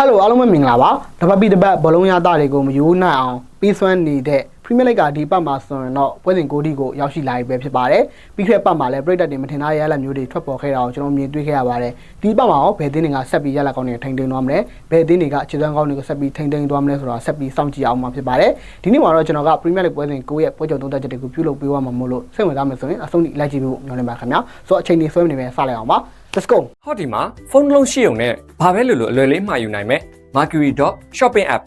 ဟယ်လိုအားလုံးပဲမင်္ဂလာပါတပတ်ပြီးတပတ်ဘောလုံးရသားတွေကိုမယိုးနိုင်အောင်ပြီးစွမ်းနေတဲ့ပရီးမီးလိဂ်ကဒီပတ်မှာဆိုရင်တော့ပွဲစဉ်ကိုဒီကိုရောက်ရှိလာပြီပဲဖြစ်ပါတယ်ပြီးခဲ့တဲ့ပတ်မှာလည်းပြည်သက်တွေမထင်သားရရလက်မျိုးတွေထွက်ပေါ်ခဲ့တာကိုကျွန်တော်မြင်တွေ့ခဲ့ရပါတယ်ဒီပတ်မှာရောဘယ်တင်းတွေကဆက်ပြီးရလက်ကောင်းတွေထိန်ထိန်သွားမလဲဘယ်တင်းတွေကခြေစွမ်းကောင်းတွေကိုဆက်ပြီးထိန်ထိန်သွားမလဲဆိုတာဆက်ပြီးစောင့်ကြည့်အောင်မှာဖြစ်ပါတယ်ဒီနေ့မှာတော့ကျွန်တော်ကပရီးမီးလိဂ်ပွဲစဉ်ကိုရဲ့ပွဲကြုံသုံးသက်ချက်တွေကိုပြုလုပ်ပေးသွားမှာမို့လို့စိတ်ဝင်စားမယ်ဆိုရင်အဆုံးထိလိုက်ကြည့်ဖို့ညွှန်နေပါခင်ဗျာဆိုတော့အချိန်ကြီးဆွဲမနေပဲစလိုက်အောင်ပါ let's go ဟောဒီမှာဖုန်းတစ်လုံးရှိုံနဲ့ဘာပဲလို့လို့အလွယ်လေးမှာယူနိုင်မဲ့ Mercury.shopping app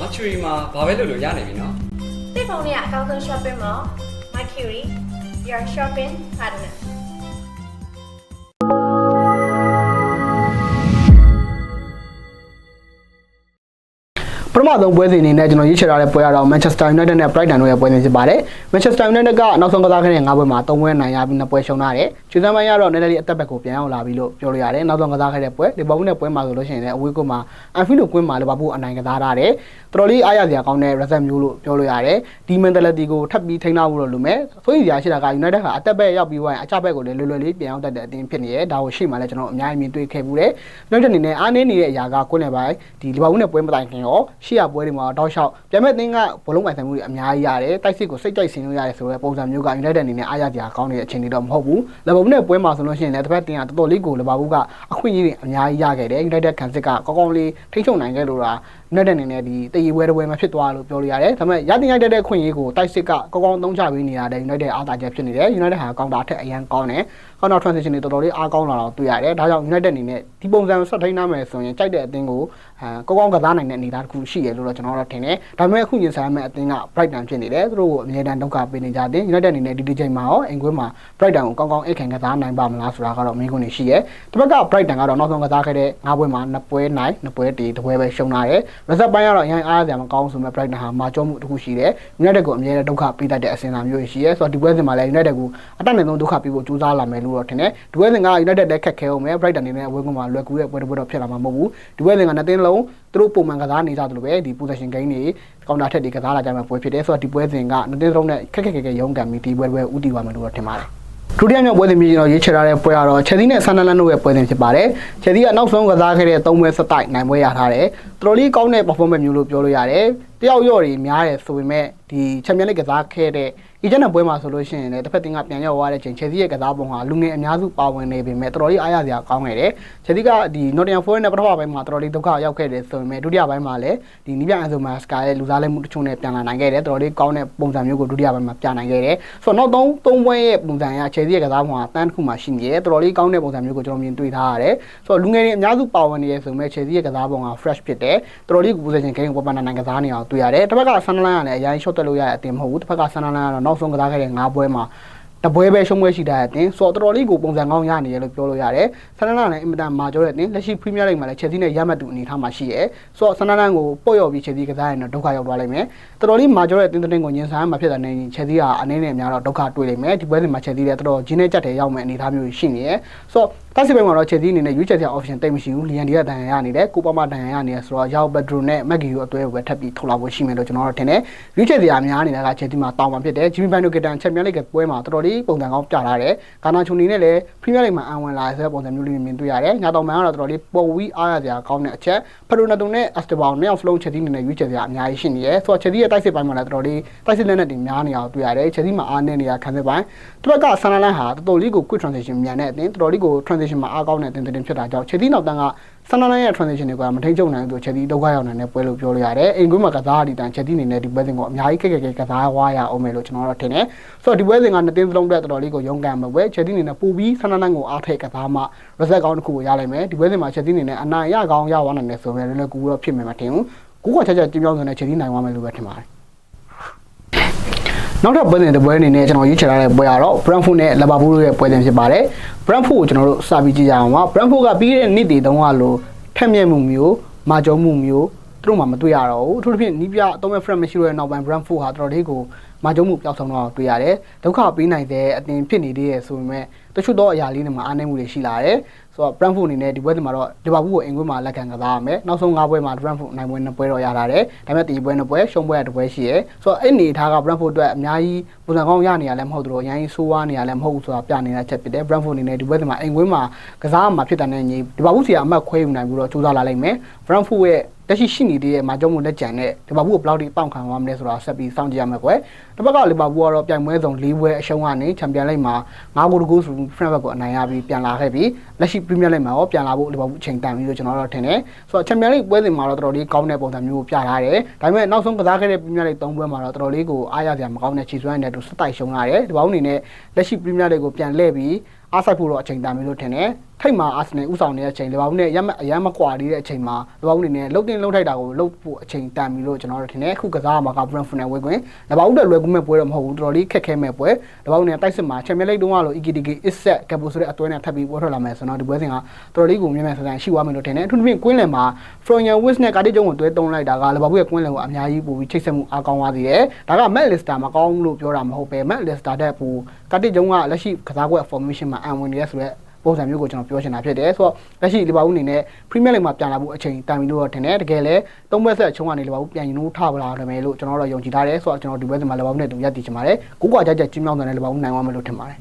Mercury မှာဘာပဲလုပ်လို့ရနိုင်ပြီနော်တိတ်ဖုန်းနဲ့အကောင်းဆုံး shopping mall Mercury your shopping partner မဆုံးပွဲစဉ်အနေနဲ့ကျွန်တော်ရွေးချယ်ထားတဲ့ပွဲကတော့ Manchester United နဲ့ Brighton တို့ရဲ့ပွဲစဉ်ဖြစ်ပါတယ်။ Manchester United ကနောက်ဆုံးကစားခဲ့တဲ့၅ပွဲမှာ၃ပွဲနိုင်ရပြီး၂ပွဲရှုံးထားတယ်။ချူဇန်မိုင်းကတော့နည်းနည်းလေးအသက်ဘက်ကိုပြန်ရောက်လာပြီလို့ပြောလို့ရတယ်။နောက်ဆုံးကစားခဲ့တဲ့ပွဲလီဗာပူးနဲ့ပွဲမှာဆိုလို့ရှိရင်လည်းအဝေးကွင်းမှာ Anfield ကွင်းမှာလီဗာပူးအနိုင်ကစားထားတယ်။တော်တော်လေးအားရစရာကောင်းတဲ့ result မျိုးလို့ပြောလို့ရတယ်။ဒီ mentality ကိုထပ်ပြီးထိန်းထားဖို့လို့လိုမယ်။ဆိုရစရာရှိတာက United ကအသက်ဘက်ရောက်ပြီးသွားရင်အချဘက်ကိုလည်းလွယ်လွယ်လေးပြန်ရောက်တတ်တဲ့အတင်းဖြစ်နေတယ်။ဒါကိုရှေ့မှာလည်းကျွန်တော်အများကြီးမြင်တွေ့ခဲ့ဘူးတယ်။ United အနေနဲ့အားနည်းနေတဲ့အရာကကွင်းနယ်ပိုင်းဒီလီဗာပူးနဲ့ပွဲမတိုင်ခင်ရောရှေ့ရပွဲတွေမှာတောက်လျှောက်ပြန်မဲ့သင်းကဘလုံးပိုင်ဆိုင်မှုတွေအများကြီးရတယ်တိုက်စစ်ကိုစိတ်ကြိုက်ဆင်လို့ရတယ်ဆိုတော့ပုံစံမျိုးက United အနေနဲ့အားရစရာကောင်းနေတဲ့အခြေအနေတော့မဟုတ်ဘူးလီဗာပူးနဲ့ပွဲမှာဆိုလို့ရှိရင်လည်းတစ်ဖက်တင်ကတော်တော်လေးကိုလီဗာပူးကအခွင့်အရေးတွေအများကြီးရခဲ့တယ် United ခံစစ်ကကောင်းကောင်းလေးထိချုံနိုင်ခဲ့လို့လား United အနေနဲ့ဒီတည်ရပွဲတစ်ပွဲမှာဖြစ်သွားလို့ပြောလို့ရတယ်ဒါပေမဲ့ရတင်ရိုက်တဲ့ခွင့်ရေးကိုတိုက်စစ်ကကောင်းကောင်းသုံးချပေးနေရတယ် United အားသာချက်ဖြစ်နေတယ် United ဟာကောင်တာထက်အရန်ကောင်းတယ် counter transition တွေတော်တော်လေးအားကောင်းလာတော့တွေ့ရတယ်ဒါကြောင့် United အနေနဲ့ဒီပုံစံဆက်ထိန်းနိုင်မယ်ဆိုရင်ကြိုက်တဲ့အသင်းကိုအဲကောင်းကောင်းကစားနိုင်တဲ့အနေအထားတစ်ခုရှိရလို့တော့ကျွန်တော်တို့ထင်တယ်ဒါပေမဲ့အခုညင်ဆိုင်မဲ့အသင်းက Brighton ဖြစ်နေတယ်သူတို့ကိုအမြဲတမ်းဒုက္ခပေးနေကြတယ် United အနေနဲ့ဒီဒီချိန်မှာရောအင်ကွင်းမှာ Brighton ကိုကောင်းကောင်းအိတ်ခံကစားနိုင်ပါမလားဆိုတာကတော့မင်းကွန်းနေရှိရဲတစ်ဖက်က Brighton ကတော့နောက်ဆုံးကစားခဲ့တဲ့၅ပွဲမှာ၂ပွဲနိုင်၂ပွဲတီတစ်ပွဲပဲရှုံးလာတယ် result ပိုင်းကတော့အရင်အားရစရာမကောင်းဆိုမဲ့ Brighton ဟာမာကျောမှုတစ်ခုရှိတယ် United ကိုအမြဲတမ်းဒုက္ခပေးတတ်တဲ့အစဉ်အလာမျိုးရှိရဲဆိုတော့ဒီပွဲစဉ်မှာလည်း United ကိုအတက်နိုင်ဆုံးဒုက္ခပေးဖို့ကြိုးစားလာမယ်လို့တော့ထင်တယ်ဒီပွဲစဉ်က United လည်းခက်ခဲအောင်မယ် Brighton အနေနဲ့ဝင်းကွန်းမှာလွယ်ကူတဲ့ပွဲတစ်ပွဲတော့ဖြစ်လာမှာမဟုတ်ဘူးဒီပွဲစဉ်ကနှစ်သင်းလုံးသူတို့ပုံမှန်ကစားနေကြသလိုပဲဒီ possession game တွေကောင်တာထက်တွေကစားလာကြမှာပွဲဖြစ်တယ်ဆိုတော့ဒီပွဲစဉ်ကနှစ်သင်းလုံးနဲ့ခက်ခက်ခဲခဲရုန်းကန်ပြီးဒီပွဲပွဲဥတီသွားမယ်လို့တော့ထင်ပါတယ်ဒုတိယမြောက်ပွဲစဉ်မျိုးကျွန်တော်ရေးချထားတဲ့ပွဲကတော့ချက်သီးနဲ့ဆန်နလန်တို့ရဲ့ပွဲစဉ်ဖြစ်ပါတယ်။ချက်သီးကနောက်ဆုံးကစားခဲ့တဲ့၃ပွဲဆက်တိုက်နိုင်ပွဲရထားတယ်။တော်တော်လေးကောင်းတဲ့ performance မျိုးလို့ပြောလို့ရတယ်။တယောက်ရော့တွေများတယ်ဆိုပေမဲ့ဒီချန်ပီယံလိကစားခဲ့တဲ့ ဒီကျန်တဲ့ပွဲမှာဆိုလို့ရှိရင်လည်းတစ်ဖက်တင်ကပြန်ရောက်သွားတဲ့ချိန်ချက်သီးရဲ့ကစားပုံဟာလူငယ်အများစုပါဝင်နေပေမဲ့တော်တော်လေးအားရစရာကောင်းခဲ့တယ်။ချက်သီးကဒီ Nottingham Forest နဲ့ပထမပိုင်းမှာတော်တော်လေးဒုက္ခရောက်ခဲ့တယ်ဆိုပေမဲ့ဒုတိယပိုင်းမှာလည်းဒီနီးပြအန်ဆိုမာစကာရဲ့လူစားလဲမှုတချို့နဲ့ပြန်လာနိုင်ခဲ့တယ်။တော်တော်လေးကောင်းတဲ့ပုံစံမျိုးကိုဒုတိယပိုင်းမှာပြနိုင်ခဲ့တယ်။ဆိုတော့နောက်သုံးသုံးပွဲရဲ့ပုံစံအရချက်သီးရဲ့ကစားပုံဟာတန်းတစ်ခုမှရှိနေတယ်။တော်တော်လေးကောင်းတဲ့ပုံစံမျိုးကိုကျွန်တော်မြင်တွေ့ထားရတယ်။ဆိုတော့လူငယ်တွေအများစုပါဝင်နေရဆိုပေမဲ့ချက်သီးရဲ့ကစားပုံဟာ fresh ဖြစ်တယ်။တော်တော်လေး position game ကိုပေါ်ပန်းနိုင်ကစားနေအောင်တွေ့ရတယ်။တစ်ဖက်ကဆန်နလန်ကလည်းအရင် shot တက်လို့ရတဲ့အတင်မဟုတ်ဘူး။တစ်ဖက်ကဆန်နလန်ကတော့နောက်ဆုံးကစားခဲ့တဲ့၅ပွဲမှာတပွဲပဲရှုံးပွဲရှိတဲ့အတင်းဆိုတော့တော်တော်လေးကိုပုံစံကောင်းရနေရလို့ပြောလို့ရတယ်ဆန်နလန်လည်းအင်မတန်မာကျော်တဲ့အတင်းလက်ရှိပရီးမီးယားလိဂ်မှာလည်းချက်စီနဲ့ရမှတ်တူအနေထားမှာရှိရဲဆိုတော့ဆန်နလန်ကိုပေါ့ရော်ပြီးချက်စီကစားရင်တော့ဒုက္ခရောက်သွားလိမ့်မယ်တော်တော်လေးမာကျော်တဲ့အတင်းတင်းကိုညင်ဆိုင်မှာဖြစ်တဲ့နေချက်စီကအနေနဲ့များတော့ဒုက္ခတွေ့လိမ့်မယ်ဒီပွဲစဉ်မှာချက်စီလည်းတော်တော်ဂျင်းနဲ့ကြက်တယ်ရောက်မယ်အနေထားမျိုးရှိနေရဲဆိုတော့ တက်စီပိုင်းမှာတော့ချက်စီအနေနဲ့ရွေးချယ်စရာ option တိတ်မရှိဘူးလီယန်ဒီကတန်ရရနေတယ်ကိုပမာတန်ရရနေတယ်ဆိုတော့ရောက်ဘက်ဒရိုနဲ့မက်ဂီယိုအသွဲကိုပဲထပ်ပြီးထုတ်လာဖို့ရှိမယ်လို့ကျွန်တော်တို့ထင်တယ်ရွေးချယ်စရာများနေတာကချက်စီမှာတောင်းပန်ဖြစ်တယ်ဂျီမီဘန်ဒိုကတန်ချန်ပီယံလိဂ်ပွဲမှာတော်တော်လေးပုံစံကောင်းပြလာတယ်ဂါနာချူနီနဲ့လည်းပရီးမီးယားလိဂ်မှာအန်ဝင်လာတဲ့ပုံစံမျိုးလေးမြင်တွေ့ရတယ်ညာတော်မန်ကတော့တော်တော်လေးပေါ်ဝီအားရစရာကောင်းတဲ့အချက်ဖရိုနာတုံနဲ့အက်စတဘောင်နဲ့အောင်ဖလုံးချက်စီအနေနဲ့ရွေးချယ်စရာအများကြီးရှိနေတယ်ဆိုတော့ချက်စီရဲ့တိုက်စစ်ပိုင်းမှာလည်းတော်တော်လေးတိုက်စစ်လက်နဲ့တင်များနေအောင်တွေ့ရတယ်ချက်စီမှာအားနေနေရခံစစ်ပိုင်းတစ်ဖက်ကဆန်လာလန်ဟာတော်တော်လေးကို quick transition မြန်တဲ့အတင်းတော်တော်လေးကို transition မှာအားကောင်းတဲ့အတင်းတင်းဖြစ်တာကြောင့်ချက်စီနောက်တန်းကဆန်နလန်ရဲ့ transition တွေကမထိန်ကျုံနိုင်ဘူးဆိုချက်တီဒုက္ခရောက်နိုင်တဲ့ပွဲလို့ပြောလို့ရတယ်အိမ်ကွင်းမှာကစားရတဲ့တန်ချက်တီအနေနဲ့ဒီပွဲစဉ်ကိုအများကြီးခက်ခက်ခဲကစားဝါရအောင်မယ်လို့ကျွန်တော်တို့ထင်တယ်ဆိုတော့ဒီပွဲစဉ်ကနှစ်သင်းစလုံးတက်တော်တော်လေးကိုရုန်းကန်မှာပဲချက်တီအနေနဲ့ပူပြီးဆန်နလန်ကိုအားထည့်ကစားမှ result ကောင်းတစ်ခုကိုရနိုင်မယ်ဒီပွဲစဉ်မှာချက်တီအနေနဲ့အနိုင်ရကောင်းရသွားနိုင်တယ်ဆိုရင်လည်းကူတော့ဖြစ်မယ်မထင်ဘူးကိုကချက်ချက်ကြည့်ပြောင်းစံနဲ့ချက်တီနိုင်သွားမယ်လို့ပဲထင်ပါတယ် နောက်ထပ်ပွဲစဉ်တစ်ပွဲအနေနဲ့ကျွန်တော်ရွေးချယ်ထားတဲ့ပွဲကတော့ Brentford နဲ့ Liverpool တို့ရဲ့ပွဲစဉ်ဖြစ်ပါတယ်။ Brentford ကိုကျွန်တော်တို့စပြီးကြည့်ကြအောင်ပါ။ Brentford ကပြီးတဲ့နှစ်တည်တုန်းကလိုထက်မြက်မှုမျိုးမာကျောမှုမျိုးသူတို့မှမတွေ့ရတော့ဘူး။အထူးသဖြင့်နီးပြအသုံးမဲ့ frame မရှိတော့တဲ့နောက်ပိုင်း Brentford ဟာတော်တော်လေးကို မာကျုံမှုပျောက်ဆုံးတော့တွေ့ရတယ်ဒုက္ခပေးနိုင်တဲ့အတင်ဖြစ်နေသေးရဲ့ဆိုပေမဲ့တချို့သောအရာလေးတွေမှာအားနည်းမှုတွေရှိလာတယ်ဆိုတော့ Brentford အနေနဲ့ဒီပွဲစဉ်မှာတော့ Liverpool ကိုအင်ကွင်းမှာလက်ခံကစားရမယ်နောက်ဆုံး၅ပွဲမှာ Brentford နိုင်ပွဲနှစ်ပွဲတော့ရလာတယ်ဒါပေမဲ့တီပွဲနှစ်ပွဲရှုံးပွဲတစ်ပွဲရှိရယ်ဆိုတော့အဲ့အနေထားက Brentford အတွက်အများကြီးပုံစံကောင်းရနေရလဲမဟုတ်တော့အရင်ဆိုးဝါးနေရလဲမဟုတ်ဘူးဆိုတာပြနေတာချက်ဖြစ်တယ် Brentford အနေနဲ့ဒီပွဲစဉ်မှာအင်ကွင်းမှာကစားမှာဖြစ်တဲ့နေညီ Liverpool စီကအမှတ်ခွဲယူနိုင်ပြီးတော့ကြိုးစားလာလိမ့်မယ် Brentford ရဲ့ တက်ရှိရှိနေသေးတဲ့မာကြောင့်မို့လက်ကြံတဲ့လီဗာပူးကိုဘယ်လောက်ထိတောင့်ခံသွားမလဲဆိုတာဆက်ပြီးစောင့်ကြည့်ရမယ်ကွယ်တစ်ဘက်ကလီဗာပူးကတော့ပြိုင်ပွဲဆောင်၄ပွဲအရှုံးကနေချန်ပီယံလိဂ်မှာ၅ဂိုးတကူဆိုဖရန့်ဘက်ကိုအနိုင်ရပြီးပြန်လာခဲ့ပြီးလက်ရှိပရီးမီးယားလိဂ်မှာရောပြန်လာဖို့လီဗာပူးအချိန်တန်ပြီးလို့ကျွန်တော်တို့ထင်တယ်ဆိုတော့ချန်ပီယံလိဂ်ပွဲစဉ်မှာတော့တော်တော်လေးကောင်းတဲ့ပုံစံမျိုးကိုပြထားတယ်ဒါပေမဲ့နောက်ဆုံးကစားခဲ့တဲ့ပရီးမီးယားလိဂ်၃ပွဲမှာတော့တော်တော်လေးကိုအားရစရာမကောင်းတဲ့ခြေစွမ်းနေတဲ့သူစတိုက်ရှုံးလာတယ်ဒီဘောင်းအနေနဲ့လက်ရှိပရီးမီးယားလိဂ်ကိုပြန်လှည့်ပြီးအားဆိုင်ဖို့တော့အချိန်တန်ပြီလို့ထင်တယ် ထိတ်မှာအာဆင်နယ်ဥဆောင်နေတဲ့အချိန်လီဗာပူးနဲ့ရမအရမ်းမကွာသေးတဲ့အချိန်မှာလီဗာပူးအနေနဲ့လှုပ်တင်လှုပ်ထိုက်တာကိုလှုပ်ဖို့အချိန်တန်ပြီလို့ကျွန်တော်တို့ထင်တယ်အခုကစားမှာက Brentford နဲ့ဝေကွင်းလီဗာပူးတက်လွယ်ကူမဲ့ပွဲတော့မဟုတ်ဘူးတော်တော်လေးခက်ခဲမဲ့ပွဲလီဗာပူးနဲ့တိုက်စစ်မှာချန်ပီယံလိဂ်တုန်းကလို့ EKTK Isset ကပူဆိုတဲ့အသွဲနဲ့ထပ်ပြီးပွဲထွက်လာမယ်ဆိုတော့ဒီပွဲစဉ်ကတော်တော်လေးကိုမြင်မြန်ဆန်ဆန်ရှိသွားမယ်လို့ထင်တယ်အထူးသဖြင့်ကွင်းလယ်မှာ Florian Wirtz နဲ့ကာတီကျုံကိုတွဲတုံးလိုက်တာကလီဗာပူးရဲ့ကွင်းလယ်ကိုအများကြီးပိုပြီးချိတ်ဆက်မှုအားကောင်းသွားသေးတယ်ဒါက Matt Lister မကောင်းလို့ပြောတာမဟုတ်ပဲ Matt Lister တဲ့ပူကာတီကျုံကလက်ရှိကစားကွက် formation မှာအံဝင်နေရဆိုတဲ့ ပုံစံမျိုးကိုကျွန်တော်ပြောချင်တာဖြစ်တယ်ဆိုတော့လက်ရှိလီဗာပူးအနေနဲ့ Premier League မှာပြန်လာဖို့အချိန်တန်ပြီလို့တော့ထင်တယ်တကယ်လည်းသုံးဘက်ဆက်ချုံကနေလီဗာပူးပြန်ရင်လို့ထပါလာတယ်မယ်လို့ကျွန်တော်တို့ယုံကြည်ထားတယ်ဆိုတော့ကျွန်တော်ဒီဘက်စီမှာလီဗာပူးနဲ့တူရပ်တည်ချင်ပါတယ်ကိုကွာကြကြကျင်းမြောင်းတဲ့လီဗာပူးနိုင်သွားမယ်လို့ထင်ပါတယ်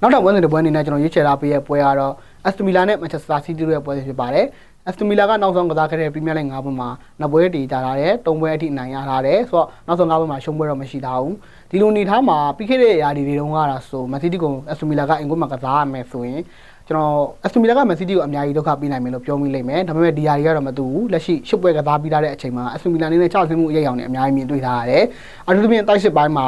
နောက်တော့ပွဲစဉ်တစ်ပွဲအနေနဲ့ကျွန်တော်ရွေးချယ်ထားပေးတဲ့ပွဲကတော့ Aston Villa နဲ့ Manchester City တို့ရဲ့ပွဲစဉ်ဖြစ်ပါတယ်အက်စတိုမီလာကနောက်ဆုံးကစားခဲ့တဲ့ပရီးမီးယားလိဂ်၅ပွဲမှာနှစ်ပွဲတည်ကြလာတယ်၃ပွဲအထိနိုင်ရထားတယ်ဆိုတော့နောက်ဆုံး၅ပွဲမှာရှုံးပွဲတော့မရှိထားဘူး ဒီလိုနေထားမှာပြီးခဲ့တဲ့ရာသီတွေတုန်းကတော့ဆိုမန်စီးတီကိုအက်စတိုမီလာကအင်ကွန်းမှာကစားရမယ်ဆိုရင်ကျွန်တော်အက်စတိုမီလာကမန်စီးတီကိုအများကြီးဒုက္ခပေးနိုင်မယ်လို့ပြောမိလိမ့်မယ်ဒါပေမဲ့ဒီယာတွေကတော့မတူဘူးလက်ရှိရှုပ်ပွဲကစားပြီးသားတဲ့အချိန်မှာအက်စတိုမီလာအနေနဲ့ချဆင်းမှုအရေးအယောင်တွေအများကြီးမြင်တွေ့ထားရတယ်အထူးသဖြင့်တိုက်စစ်ပိုင်းမှာ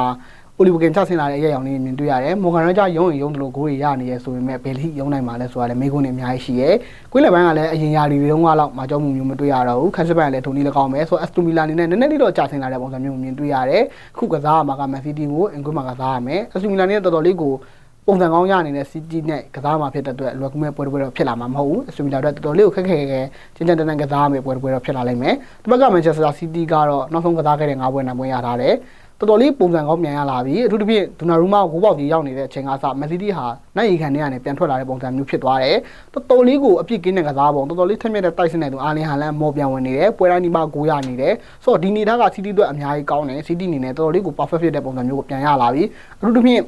အိုလီဗဂင်ချဆင်လာတဲ့အရေးအယောင်လေးမြင်တွေ့ရတယ်။မော်ဂန်ရဂျာရုံးရင်ရုံးတယ်လို့ဂိုးတွေရနေရဲဆိုပေမဲ့ဘယ်လိရုံးနိုင်မှာလဲဆိုတာလည်းမိကုန်းနေအများကြီးရှိရဲ။ကွင်းလယ်ပိုင်းကလည်းအရင်ရာဒီတွေတုန်းကတော့မကြောက်မှုမျိုးမတွေ့ရတော့ဘူး။ခက်စစ်ပိုင်းကလည်းထုံနည်းလည်းကောင်းမယ်။ဆိုတော့အက်စတိုမီလာအနေနဲ့နည်းနည်းလေးတော့ချဆင်လာတဲ့ပုံစံမျိုးမြင်တွေ့ရတယ်။ခုကစားရမှာကမန်စီးတီကိုအင်ကွင်းမှာကစားရမယ်။အက်စတိုမီလာနဲ့တော်တော်လေးကိုပုံစံကောင်းရနေတဲ့ City နဲ့ကစားမှာဖြစ်တဲ့အတွက်လွယ်ကူမဲ့ပွဲတစ်ပွဲတော့ဖြစ်လာမှာမဟုတ်ဘူးအစမီလာတော့တော်တော်လေးကိုခက်ခဲခဲချင်းချင်းတန်တန်ကစားမယ့်ပွဲတစ်ပွဲတော့ဖြစ်လာလိမ့်မယ်ဒီဘက်က Manchester City ကတော့နောက်ဆုံးကစားခဲ့တဲ့၅ပွဲနိုင်ပွဲရထားတယ် တော်တော်လေးပုံစံကောင်းပြန်ရလာပြီအထူးသဖြင့်ဒူနာရူမာကိုဘောက်ကြီးရောက်နေတဲ့အချိန်ကစမန်စီးတီးဟာနိုင်ရီခံနေရနေပြန်ထွက်လာတဲ့ပုံစံမျိုးဖြစ်သွားတယ်တော်တော်လေးကိုအပြစ်ကင်းတဲ့ကစားပုံတော်တော်လေးထက်မြက်တဲ့တိုက်စစ်နေသူအာလင်ဟန်လန်မော်ပြန်ဝင်နေတယ်ပွဲတိုင်းဒီမှာကိုရနေတယ်ဆိုတော့ဒီနေသားကစီးတီးအတွက်အများကြီးကောင်းတယ်စီးတီးအနေနဲ့တော်တော်လေးကို perfect ဖြစ်တဲ့ပုံစံမျိုးကိုပြန်ရလာပြီအထူးသဖြင့်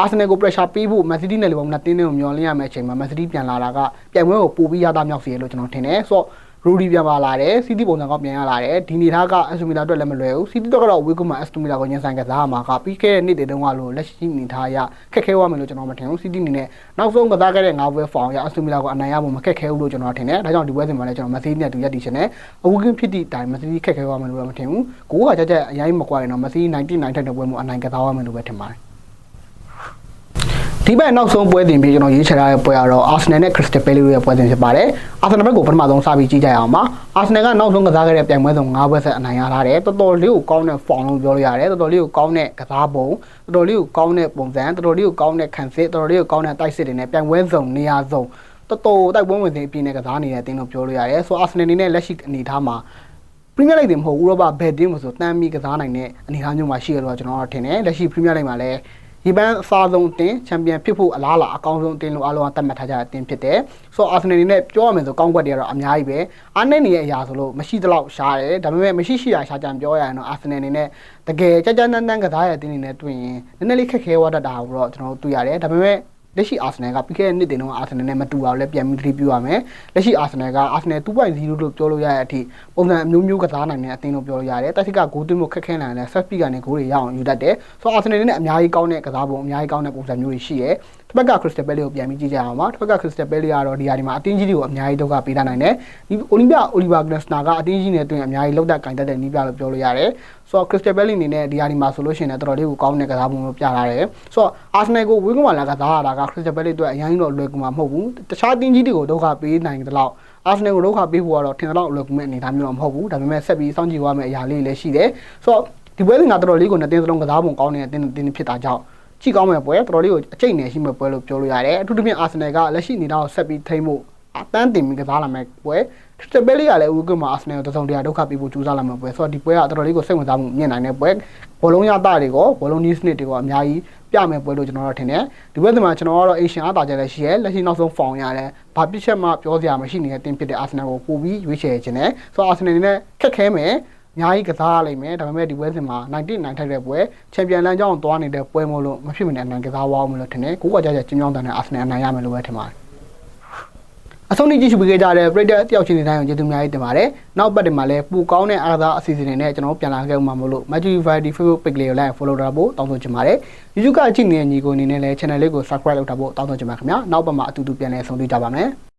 အာဆင်နယ်ကို pressure ပေးဖို့မန်စီးတီးနဲ့လီဗာပူးနဲ့တင်းတင်းကိုမျှော်လင့်ရမယ့်အချိန်မှာမန်စီးတီးပြန်လာတာကပြိုင်ပွဲကိုပိုပြီးရတာမြောက်စီရလို့ကျွန်တော်ထင်တယ်ဆိုတော့ ရူဒီပြန်ပါလာတယ်စီးတီးပုံစံကောင်းပြန်ရလာတယ်ဒီနေသားကအက်စတိုမီလာအတွက်လည်းမလွယ်ဘူးစီးတီးတော့ကတော့ဝေးကွန်မှာအက်စတိုမီလာကိုညှဉ်းဆိုင်ကစားမှာကပြီးခဲ့တဲ့နေ့တွေတုန်းကလို့လက်ရှိနေသားရခက်ခဲသွားမယ်လို့ကျွန်တော်မထင်ဘူးစီးတီးအနေနဲ့နောက်ဆုံးကစားခဲ့တဲ့၅ပွဲဖောင်ရအက်စတိုမီလာကိုအနိုင်ရဖို့မခက်ခဲဘူးလို့ကျွန်တော်ထင်တယ်ဒါကြောင့်ဒီပွဲစဉ်မှာလည်းကျွန်တော်မက်ဆီနဲ့တူရက်တည်ချင်တယ်အဝူကင်းဖြစ်သည့်အတိုင်းမက်ဆီခက်ခဲသွားမယ်လို့တော့မထင်ဘူးကိုကကြကြအရင်မကွာရင်တော့မက်ဆီ99ထိုက်တဲ့ပွဲမှာအနိုင်ကစားရမယ်လို့ပဲထင်ပါတယ် ဒီဘက်နောက်ဆုံးပွဲတင်ပြီးကျွန်တော်ရေးချထားတဲ့ပွဲကတော့ Arsenal နဲ့ Crystal Palace ရဲ့ပွဲတင်ဖြစ်ပါတယ်။ Arsenal ဘက်ကိုပထမဆုံးစပြီးကြည့်ကြရအောင်ပါ။ Arsenal ကနောက်ဆုံးကစားခဲ့တဲ့ပြိုင်ပွဲဆုံး၅ပွဲဆက်အနိုင်ရထားတယ်။တော်တော်လေးကိုကောင်းတဲ့ form လို့ပြောလို့ရတယ်။တော်တော်လေးကိုကောင်းတဲ့ကစားပုံတော်တော်လေးကိုကောင်းတဲ့ပုံစံတော်တော်လေးကိုကောင်းတဲ့ခံစစ်တော်တော်လေးကိုကောင်းတဲ့တိုက်စစ်တွေနဲ့ပြိုင်ပွဲဆုံးနေရာဆုံးတော်တော်တိုက်ပွဲဝင်စဉ်အပြည့်နဲ့ကစားနေတဲ့အတင်းလို့ပြောလို့ရတယ်။ဆိုတော့ Arsenal အနေနဲ့လက်ရှိအနေအထားမှာပရီးမီးယားလိဂ်တင်မဟုတ်ဥရောပဘယ်တင်းလို့ဆိုတမ်းပြီးကစားနိုင်တဲ့အနေအထားမျိုးမှာရှိရတော့ကျွန်တော်တို့ထင်တယ်လက်ရှိပရီးမီးယားလိဂ်မှာလည်း ဒီပန်းအစားဆုံးအတင်းချန်ပီယံဖြစ်ဖို့အလားအလာအကောင်းဆုံးအတင်းလို့အားလုံးကသတ်မှတ်ထားကြတဲ့အတင်းဖြစ်တယ်။ဆိုတော့အာဆင်နယ်အနေနဲ့ပြောရမယ်ဆိုကောင်းကွက်တွေကတော့အများကြီးပဲ။အားနဲ့နေရဲ့အရာဆိုလို့မရှိသလောက်ရှားတယ်။ဒါပေမဲ့မရှိရှိတာရှားကြံပြောရရင်တော့အာဆင်နယ်အနေနဲ့တကယ်ကြကြနန်းနန်းကစားရတဲ့အတင်းအနေနဲ့တွေ့ရင်နည်းနည်းလေးခက်ခဲသွားတတ်တာကိုတော့ကျွန်တော်တို့တွေ့ရတယ်။ဒါပေမဲ့ လက်ရှိ Arsenal ကပြီးခဲ့တဲ့နှစ်တင်တော့ Arsenal နဲ့မတူအောင်လည်းပြန်ပြီးသတိပြုရမယ်။လက်ရှိ Arsenal က Arsenal 2.0လို့ပြောလို့ရတဲ့အထိပုံစံအမျိုးမျိုးကစားနိုင်တဲ့အသင်းလို့ပြောလို့ရတယ်။တက်စစ်ကဂိုးသွင်းမှုခက်ခဲနိုင်တယ်ဆက်ပီကနေဂိုးတွေရအောင်ယူတတ်တယ်။ဆိုတော့ Arsenal နဲ့အများကြီးကောင်းတဲ့ကစားပုံအများကြီးကောင်းတဲ့ပုံစံမျိုးတွေရှိရဲ။တစ်ဘက်က Crystal Palace ကိုပြန်ပြီးကြည့်ကြအောင်ပါ။တစ်ဘက်က Crystal Palace ကတော့ဒီဟာဒီမှာအသင်းကြီးတွေကိုအများကြီးဒုက္ခပေးတတ်နိုင်တယ်။ဒီ Olympia Oliver Glasner ကအသင်းကြီးနဲ့တွင်အများကြီးလောက်တတ်ကင်တတ်တဲ့နီးပြလို့ပြောလို့ရတယ်။ ဆိုတော့ Crystal Palace အနေနဲ့ဒီဟာဒီမှာဆိုလို့ရှိရင်လည်းတော်တော်လေးကိုကောင်းတဲ့ကစားပုံမျိုးပြထားတယ်။ဆိုတော့ Arsenal ကိုဝင်းကွန်မှာလာကစားရတာက Crystal Palace အတွက်အရင်တော့လွယ်ကူမှာမဟုတ်ဘူး။တခြားတင်းကြီးတွေကိုဒုက္ခပေးနိုင်တဲ့လောက် Arsenal ကိုဒုက္ခပေးဖို့ကတော့ထင်တော့လွယ်ကူမဲ့အနေအထားမျိုးတော့မဟုတ်ဘူး။ဒါပေမဲ့ဆက်ပြီးစောင့်ကြည့်ရမယ့်အရာလေးတွေလည်းရှိတယ်။ဆိုတော့ဒီပွဲစဉ်ကတော်တော်လေးကိုနှစ်တင်းစလုံးကစားပုံကောင်းနေတဲ့တင်းတင်းဖြစ်တာကြောင့်ကြည့်ကောင်းမဲ့ပွဲတော်တော်လေးကိုအကျိတ်နယ်ရှိမဲ့ပွဲလို့ပြောလို့ရတယ်။အထူးသဖြင့် Arsenal ကလက်ရှိအနေတော့ဆက်ပြီးထိမ့်ဖို့ အတန်းတင်ပြီးကစားလာမဲ့ပွဲခရစ်စတယ်ဘဲလီကလည်းဦးကမှာအာဆင်နယ်ကိုတစုံတရာဒုက္ခပေးဖို့ကြိုးစားလာမှာပွဲဆိုတော့ဒီပွဲကတော်တော်လေးကိုစိတ်ဝင်စားမှုမြင့်နိုင်တဲ့ပွဲဘောလုံးရတာတွေကောဘောလုံးနီးစနစ်တွေကောအများကြီးပြမယ်ပွဲလို့ကျွန်တော်တို့ထင်တယ်ဒီပွဲစဉ်မှာကျွန်တော်ကတော့ Asian အားတာကြလည်းရှိရဲလက်ရှိနောက်ဆုံးဖောင်ရတယ်ဘာပြစ်ချက်မှပြောစရာမရှိနေတဲ့တင်းဖြစ်တဲ့ Arsenal ကိုပို့ပြီးရွေးချယ်ခြင်းနဲ့ဆိုတော့ Arsenal အနေနဲ့ခက်ခဲမယ်အများကြီးကစားရလိမ့်မယ်ဒါပေမဲ့ဒီပွဲစဉ်မှာ90နိုင်ထိုက်တဲ့ပွဲချန်ပီယံလမ်းကြောင်းသွားနေတဲ့ပွဲမို့လို့မဖြစ်မနေအနိုင်ကစားဝအောင်မလို့ထင်တယ်ကိုကကြကြကျင်းကြောင်းတန်တဲ့ Arsenal အနိုင်ရမယ်လို့ပဲထင်ပါတယ် အဆုံးထိကြည့်ရှုပေးကြတဲ့ပရိသတ်တယောက်ချင်းနေတိုင်းကိုကျေးဇူးအများကြီးတင်ပါတယ်။နောက်ပတ်တွေမှာလည်းပူကောင်းတဲ့အားကစားအစီအစဉ်တွေနဲ့ကျွန်တော်ပြန်လာခဲ့မှာမို့လို့ Magic Variety Facebook Page လေးကို like follow ထားဖို့တောင်းဆိုချင်ပါတယ်။ YouTube ကကြည့်နေတဲ့ညီကိုအနေနဲ့လည်း channel လေးကို subscribe လုပ်ထားဖို့တောင်းဆိုချင်ပါတယ်ခင်ဗျာ။နောက်ပတ်မှာအတူတူပြန်လည်ဆုံတွေ့ကြပါမယ်။